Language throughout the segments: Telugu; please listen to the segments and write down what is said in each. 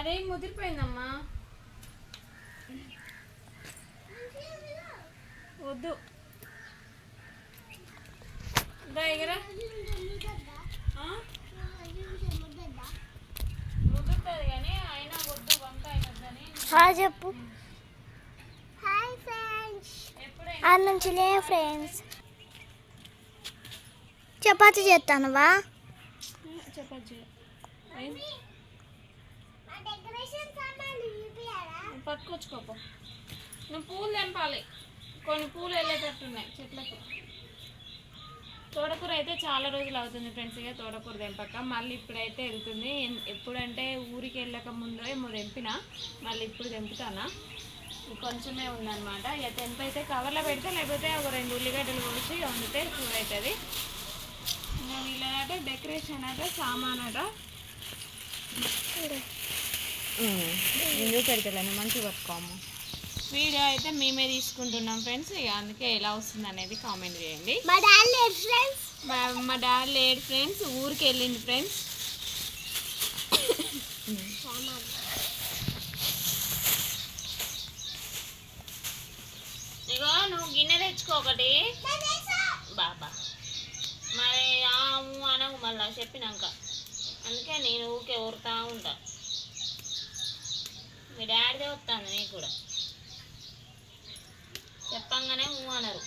అదే ముదిరిపోయిందమ్మా. వద్దు. దగ్గర ముదురుతుంది కానీ అయినా వద్దు వంకాయ వద్దని హాయ్ చెప్పు. Hi friends. ఆడ నుంచి లే ఫ్రెండ్స్. చపాతి చేస్తానువా? చెప్పచ్చు మా డెకరేషన్ సామాన్లు చూపియాలా పట్టుకొచ్చుకోపో. నువ్వు పూలు తెంపాలి. కొన్ని పూలు వెళ్ళేటట్టున్నాయి చెట్లకు. తోటకూర అయితే చాలా రోజులు అవుతుంది ఫ్రెండ్స్ ఇక తోటకూర తెంపక. మళ్ళీ ఇప్పుడైతే వెళ్తుంది. ఎప్పుడంటే ఊరికి వెళ్ళక ముందు ఏమో తెంపిన. మళ్ళీ ఇప్పుడు తెంపుతానా? కొంచెమే ఉందనమాట ఇక తెంపు అయితే కవర్లో పెడితే లేకపోతే ఒక రెండు ఉల్లిగడ్డలు కోసి వండితే కూర అవుతుంది ఇంకా డెకరేషన్ అట సామాన్ అట ఎందుకు పెడతలేను? మంచిగా పట్టుకోము. వీడియో అయితే మేమే తీసుకుంటున్నాం ఫ్రెండ్స్. ఇక అందుకే ఎలా వస్తుంది అనేది కామెంట్ చేయండి. మా డాడీ లేదు ఫ్రెండ్స్. మా డాడీ లేడు ఫ్రెండ్స్. ఊరికి వెళ్ళింది ఫ్రెండ్స్. ఇగో నువ్వు గిన్నె తెచ్చుకో ఒకటి. బాబా. మరి ఆ ఊ అనవు మళ్ళా చెప్పినాక. అందుకే నేను ఊకే ఊరుతా ఉంటా. మీ డాడీదే వస్తుంది నీకు కూడా. చెప్పంగానే ఊ అనరు?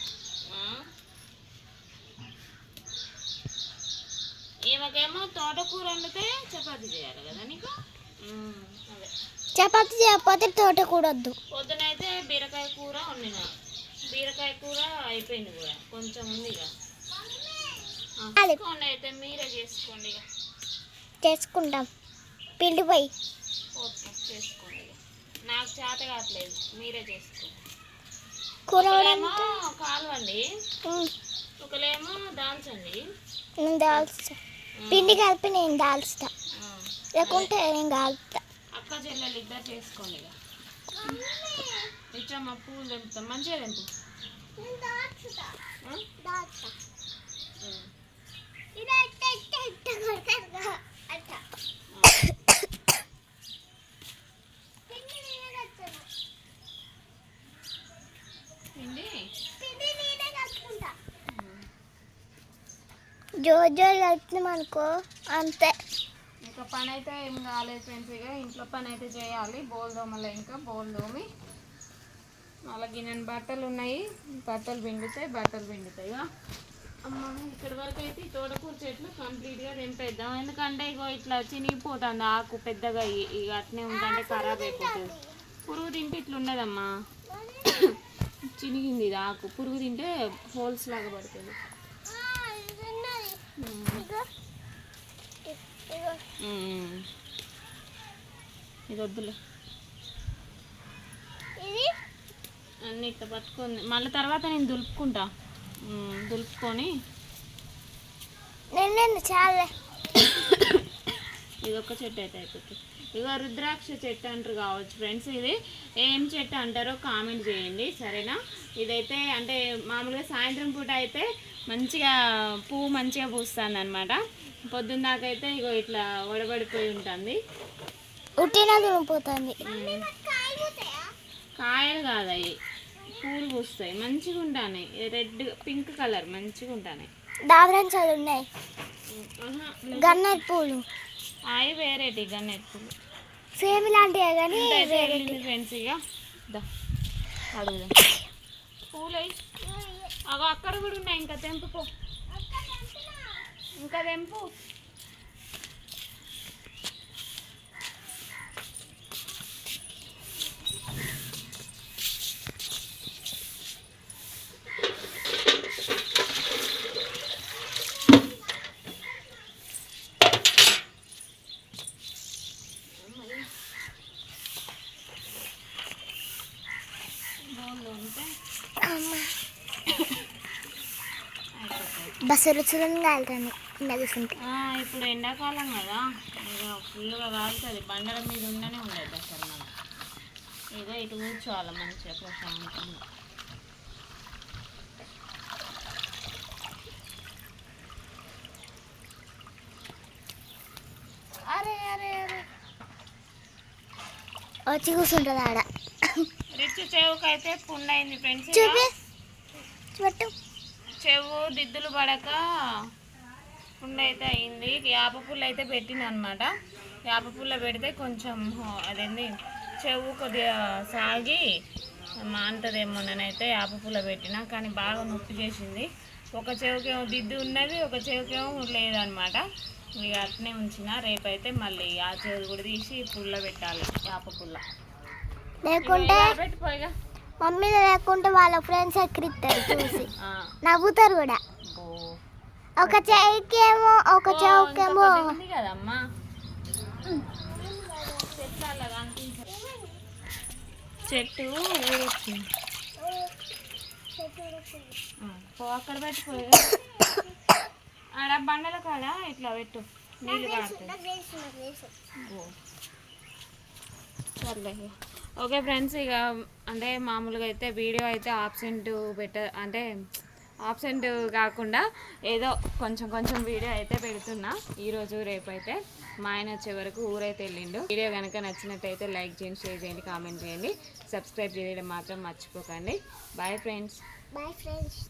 ఈమెకేమో తోటకూర వండితే చపాతీ చేయాలి కదా నీకు? అదే. చపాతి చేయకపోతే తోట కూడా వద్దు. పొద్దునైతే బీరకాయ కూర వండిన. బీరకాయ కూర అయిపోయింది కూడా కొంచెం ఉంది ఇక. చేసుకోండి అయితే మీరే చేసుకోండి ఇక చేసుకుంటాం. పిండి పోయి. ఓకే చేసుకోండి. నాకు చేత కావట్లేదు. మీరే చేసుకోండి కూర ఒకలేమో వండడానికి, కాలువండి. ఒకలేమో దాల్చండి. నేను పిండి కలిపి నేను దాల్స్తా ఆ, లేకుంటే నేను కాలుతా అక్క చెల్లెలు ఇద్దరు చేసుకోండి ఇక. పూలు తెంపుతాం. మంచిగా తెంపు. దాచుతా ఆ? దాచుతా ఉమ్. ఇలా ఇట్ట ఇట్ట ఇట్ట కొడతారు అట్ట పిండి నేనే కలుపుతాను పిండి పిండి నేనే కలుపుకుంటా జో జో కలుపుతున్నాం అనుకో అంతే. ఇంకా పని అయితే ఏం కాలేదు ఫ్రెండ్స్ ఇక ఇంట్లో పని అయితే చేయాలి. బోల్ దోమలే ఇంకా బోల్ దోమి. మళ్ళీ గిన్నెని బట్టలు ఉన్నాయి. బట్టలు పిండుతాయి బట్టలు పిండుతాయి అమ్మ ఇక్కడి వరకు అయితే ఈ తోటకూర చెట్లు కంప్లీట్గా తెంపేద్దాం. ఎందుకంటే ఇగో ఇట్లా చినిగిపోతుంది ఆకు పెద్దగా ఇక అట్నే ఉంటుంటే ఖరాబ్ అయిపోతుంది. పురుగు తింటే ఇట్లా ఉండదమ్మా చినిగింది ఇది ఆకు. పురుగు తింటే హోల్స్ లాగా పడుతుంది ఆ, ఇది ఉన్నది ఉమ్. ఇగో ఇ- ఇగో ఉమ్. ఇది వద్దులే. అన్ని ఇట్లా పట్టుకొని మళ్ళీ తర్వాత నేను దులుపుకుంటా. దులుపుకొని. చాలే. ఇది ఒక చెట్టు అయితే అయిపోతుంది. ఇక రుద్రాక్ష చెట్టు అంటారు కావచ్చు ఫ్రెండ్స్ ఇది ఏం చెట్టు అంటారో కామెంట్ చేయండి సరేనా? ఇదైతే అంటే మామూలుగా సాయంత్రం పూట అయితే మంచిగా పువ్వు మంచిగా పూస్తుంది అనమాట పొద్దున్న దాకా అయితే ఇగో ఇట్లా ఒడబడిపోయి ఉంటుంది. దునిపోతుంది కాయలు కాదు అవి పూలు పూస్తాయి. మంచిగా ఉంటాయి రెడ్ పింక్ కలర్ మంచిగా ఉంటాయి దావరంచాలు ఉన్నాయి. గన్నేరు పూలు. అవి వేరేటి గన్నేరు పూలు. సేమ్ ఇలాంటివే కానీ ఫ్రెండ్స్ ఇక అడుగుదాం. పూలు. అవి అక్కడ కూడా ఉన్నాయి. ఇంకా తెంపుకో ఇంకా తెంపు. బస్సు రుచులను కాలుతాను. ఇప్పుడు ఎండాకాలం కదా. ఇక ఫుల్గా కాలుతుంది. బండల మీద ఉండనే ఉండదు అసలు మనం ఏదో ఇటు కూర్చోవాలి మంచిగా ప్రశాంతంగా. అరే అరే అరే. వచ్చి కూర్చుంటుంది ఆడ. రిచ్ చెవుకు అయితే పుండ్ అయింది ఫ్రెండ్స్ చెవు దిద్దులు పడక పుండ్ అయితే అయింది యాప పుల్ల అయితే పెట్టిన అనమాట యాప పుల్ల పెడితే కొంచెం అదేంది చెవు కొద్దిగా సాగి మాంటదేమో నేనైతే యాప పుల్ల పెట్టిన కానీ బాగా నొప్పి చేసింది. ఒక చెవుకేమో దిద్దు ఉన్నది ఒక చెవుకేమో లేదనమాట ఇక అట్నే ఉంచిన. రేపైతే మళ్ళీ ఆ చెవు కూడా తీసి పుల్ల పెట్టాలి యాప పుల్ల. లేకుంటే మమ్మీ లేకుంటే వాళ్ళ ఫ్రెండ్స్ ఎక్కిరిస్తారు చూసి. నవ్వుతారు కూడా. ఒక చెయ్యికేమో ఒక చెవుకేమో. చెట్టు ఊరొచ్చింది అక్కడ పెట్టుకో ఇక. ఆడ బండల కాడ ఇట్లా పెట్టు నీళ్ళు కాడుతాయి ఓ. సర్లే. ఓకే ఫ్రెండ్స్ ఇక అంటే మామూలుగా అయితే వీడియో అయితే ఆబ్సెంట్ పెట్ట అంటే ఆబ్సెంట్ కాకుండా ఏదో కొంచెం కొంచెం వీడియో అయితే పెడుతున్నా. ఈరోజు రేపు అయితే మా ఆయన వచ్చే వరకు ఊరైతే వెళ్ళిండు. వీడియో కనుక నచ్చినట్టయితే లైక్ చేయండి షేర్ చేయండి కామెంట్ చేయండి. సబ్స్క్రైబ్ చేయడం మాత్రం మర్చిపోకండి. Bye friends. Bye friends.